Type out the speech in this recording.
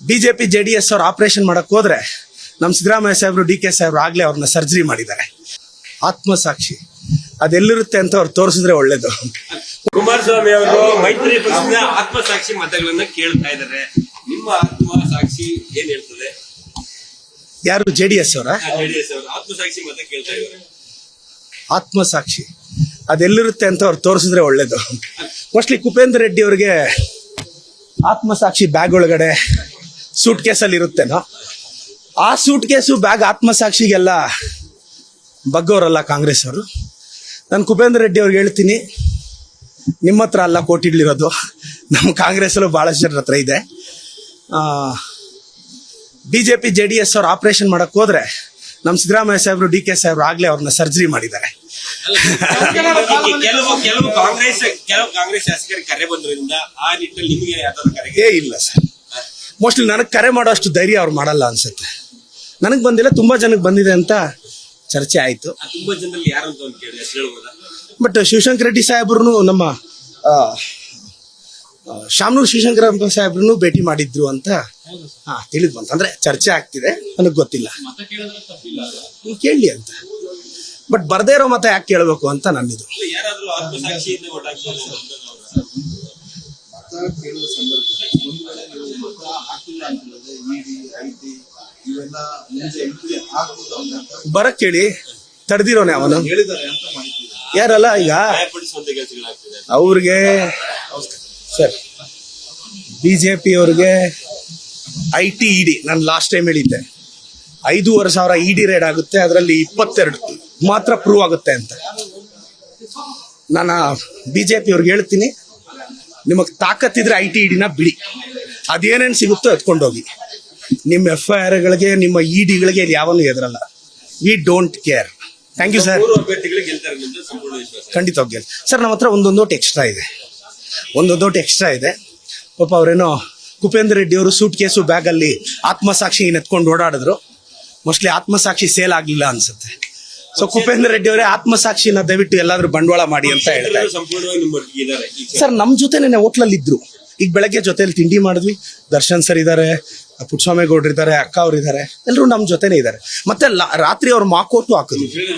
BJP J D S ಅವ್ರು operation ಮಾಡಕ್ ಹೋದ್ರೆ ನಮ್ಮ ಸಿದ್ದರಾಮಯ್ಯ ಸಾಹೇಬ್ರು ಡಿ ಕೆ ಸಾಹೇಬ್ರು ಆಗ್ಲೇ ಅವ್ರನ್ನ ಸರ್ಜರಿ ಮಾಡಿದ್ದಾರೆ. ಆತ್ಮಸಾಕ್ಷಿ. ಅದೆಲ್ಲಿರುತ್ತೆ ಅಂತ ಅವ್ರು ತೋರಿಸಿದ್ರೆ ಒಳ್ಳೇದು. ಕುಮಾರಸ್ವಾಮಿ ಅವರು ಮೈತ್ರಿ ಪಕ್ಷದ ಆತ್ಮಸಾಕ್ಷಿ ಮತಗಳನ್ನ ಕೇಳ್ತಾ ಇದ್ದಾರೆ. ನಿಮ್ಮ ಆತ್ಮಸಾಕ್ಷಿ ಏನ್ ಹೇಳ್ತದೆ? ಯಾರು ಜೆ ಡಿ ಎಸ್ ಅವರ ಜೆಡಿಎಸ್ ಅವರು ಆತ್ಮಸಾಕ್ಷಿ ಮತ ಕೇಳ್ತಾ ಇದ್ದಾರೆ. ಆತ್ಮಸಾಕ್ಷಿ. ಅದೆಲ್ಲಿರುತ್ತೆ ಅಂತ ಅವ್ರು ತೋರಿಸಿದ್ರೆ ಒಳ್ಳೇದು. ಮೋಸ್ಟ್ಲಿ ಕುಪೇಂದ್ರ ರೆಡ್ಡಿ ಅವ್ರಿಗೆ ಆತ್ಮಸಾಕ್ಷಿ ಬ್ಯಾಗ್ ಒಳಗಡೆ ಸೂಟ್ ಕೇಸಲ್ಲಿ ಇರುತ್ತೇನೋ ಆ ಸೂಟ್ ಕೇಸು ಬ್ಯಾಗ್ ಆತ್ಮಸಾಕ್ಷಿಗೆಲ್ಲ ಬಗ್ಗವರಲ್ಲ ಕಾಂಗ್ರೆಸ್ ಅವರು ನಾನು ಕುಪೇಂದ್ರ ರೆಡ್ಡಿ ಅವ್ರಿಗೆ ಹೇಳ್ತೀನಿ ನಿಮ್ಮ ಹತ್ರ ಅಲ್ಲ ಕೋಟಿಡ್ಲಿರೋದು ನಮ್ಮ ಕಾಂಗ್ರೆಸ್ಸಲ್ಲೂ ಭಾಳಷ್ಟು ಜನರ ಹತ್ರ ಇದೆ. B J P J D S ಅವ್ರು ಆಪರೇಷನ್ ಮಾಡಕ್ ಹೋದ್ರೆ ನಮ್ಮ ಸಿದ್ದರಾಮಯ್ಯ ಸಾಹೇಬ್ರು ಡಿ ಕೆ ಸಾಹೇಬ್ರು ಆಗಲೇ ಅವ್ರನ್ನ ಸರ್ಜರಿ ಮಾಡಿದ್ದಾರೆ. ಕೆಲವು ಕಾಂಗ್ರೆಸ್ ಕೆಲವು ಕಾಂಗ್ರೆಸ್ ಶಾಸಕರಿಗೆ ಕರೆ ಬಂದ್ರಿಂದ ಆ ನಿಟ್ಟಿನಲ್ಲಿ ನಿಮಗೆ ಯಾವ್ದಾದ್ರು ಕರೆಗೆ ಏ ಇಲ್ಲ ಸರ್. ಮೋಸ್ಟ್ಲಿ ನನಗೆ ಕರೆ ಮಾಡೋ ಅಷ್ಟು ಧೈರ್ಯ ಅವ್ರು ಮಾಡಲ್ಲ ಅನ್ಸುತ್ತೆ. ನನಗೆ ಬಂದಿಲ್ಲ ತುಂಬಾ ಜನಕ್ಕೆ ಬಂದಿದೆ ಅಂತ ಚರ್ಚೆ ಆಯಿತು. ಬಟ್ ಶಿವಶಂಕರ ರೆಡ್ಡಿ ಸಾಹೇಬ್ರು ನಮ್ಮ ಶಾಮನೂರು ಶಿವಶಂಕರ ಸಾಹೇಬ್ರು ಭೇಟಿ ಮಾಡಿದ್ರು ಅಂತ ಹಾ ತಿಳಿದ್ ಬಂತು. ಅಂದ್ರೆ ಚರ್ಚೆ ಆಗ್ತಿದೆ ನನಗೆ ಗೊತ್ತಿಲ್ಲ. ಕೇಳಿ ಕೇಳಲಿ ಅಂತ. ಬಟ್ ಬರ್ದೇ ಇರೋ ಮತ ಯಾಕೆ ಕೇಳಬೇಕು ಅಂತ ನನ್ನಿದು. ಕೇಳುವ ಸಂದರ್ಭದಲ್ಲಿ ಒಂದು ವೇಳೆ ನೀವು ಮತ ಹಾಕಿಲ್ಲ ಅಂತ ಹೇಳಿದ್ರೆ ಇಡಿ ಐಟಿ ಇವೆಲ್ಲ ಮುಂದೆ ಎಂಟ್ರಿ ಆಗ್ಬೋದು ಅಂತ ಬರಕ್ ಕೇಳಿ. ತಡೆದಿರೋನೆ ಅವನು. ಹೇಳಿದ್ದಾರೆ ಅಂತ ಮಾಹಿತಿ ಯಾರಲ್ಲ ಈಗ? ಭಯಪಡಿಸುವಂತ ಕೆಲಸಗಳಾಗ್ತಿದೆ ಅವ್ರಿಗೆ ಸರ್ ಬಿಜೆಪಿ ಅವ್ರಿಗೆ ಐ ಟಿ ಇಡಿ ನಾನು ಲಾಸ್ಟ್ ಟೈಮ್ ಹೇಳಿದ್ದೆ. ಐದೂವರೆ ಸಾವಿರ ಇಡಿ ರೇಡ್ ಆಗುತ್ತೆ ಅದರಲ್ಲಿ ಇಪ್ಪತ್ತೆರಡು ಮಾತ್ರ ಪ್ರೂವ್ ಆಗುತ್ತೆ ಅಂತ. ನಾನು ಬಿಜೆಪಿ ಅವ್ರಿಗೆ ಹೇಳ್ತೀನಿ. ನಿಮಗೆ ತಾಕತ್ತಿದ್ರೆ ಐ ಟಿ ಇಡಿನ ಬಿಡಿ. ಅದೇನೇನು ಸಿಗುತ್ತೋ ಎತ್ಕೊಂಡೋಗಿ. ನಿಮ್ಮ ಎಫ್ ಐ ಆರ್ಗಳಿಗೆ ನಿಮ್ಮ ಇ ಡಿಗಳಿಗೆ ಯಾವನು ಎದುರಲ್ಲ we don't care thank you sir ಖಂಡಿತವಾಗಿ ಸರ್ ನಮ್ಮ ಹತ್ರ ಒಂದೊಂದು ಓಟ್ ಎಕ್ಸ್ಟ್ರಾ ಇದೆ. ಒಂದೊಂದು ನೋಟ್ ಎಕ್ಸ್ಟ್ರಾ ಇದೆ. ಪಾಪ ಅವರೇನೋ ಕುಪೇಂದ್ರ ರೆಡ್ಡಿ ಅವರು ಸೂಟ್ ಕೇಸು ಬ್ಯಾಗಲ್ಲಿ ಆತ್ಮಸಾಕ್ಷಿ ಎತ್ಕೊಂಡು ಓಡಾಡಿದ್ರು. ಮೋಸ್ಟ್ಲಿ ಆತ್ಮಸಾಕ್ಷಿ ಸೇಲ್ ಆಗಲಿಲ್ಲ ಅನ್ಸುತ್ತೆ. ಸೊ ಕುಪೇಂದ್ರ ರೆಡ್ಡಿ ಅವರೇ ಆತ್ಮಸಾಕ್ಷಿನ ದಯವಿಟ್ಟು ಎಲ್ಲಾದ್ರೂ ಬಂಡವಾಳ ಮಾಡಿ ಅಂತ ಹೇಳ್ತಾರೆ ಸರ್ ನಮ್ ಜೊತೆ ಜೊತೆನೆ ಹೋಟ್ಲಲ್ಲಿ ಇದ್ರು. ಈಗ ಬೆಳಗ್ಗೆ ಜೊತೆಲಿ ತಿಂಡಿ ಮಾಡಿದ್ವಿ. ದರ್ಶನ್ ಸರ್ ಇದ್ದಾರೆ ಪುಟ್ಟಸ್ವಾಮಿ ಗೌಡ್ರು ಇದ್ದಾರೆ ಅಕ್ಕ ಅವ್ರು ಇದ್ದಾರೆ. ಎಲ್ಲರೂ ನಮ್ಮ ಜೊತೆನೇ ಇದ್ದಾರೆ. ಮತ್ತೆ ರಾತ್ರಿ ಅವ್ರು ಮಾಕೋಟು ಹಾಕಿದ್ವಿ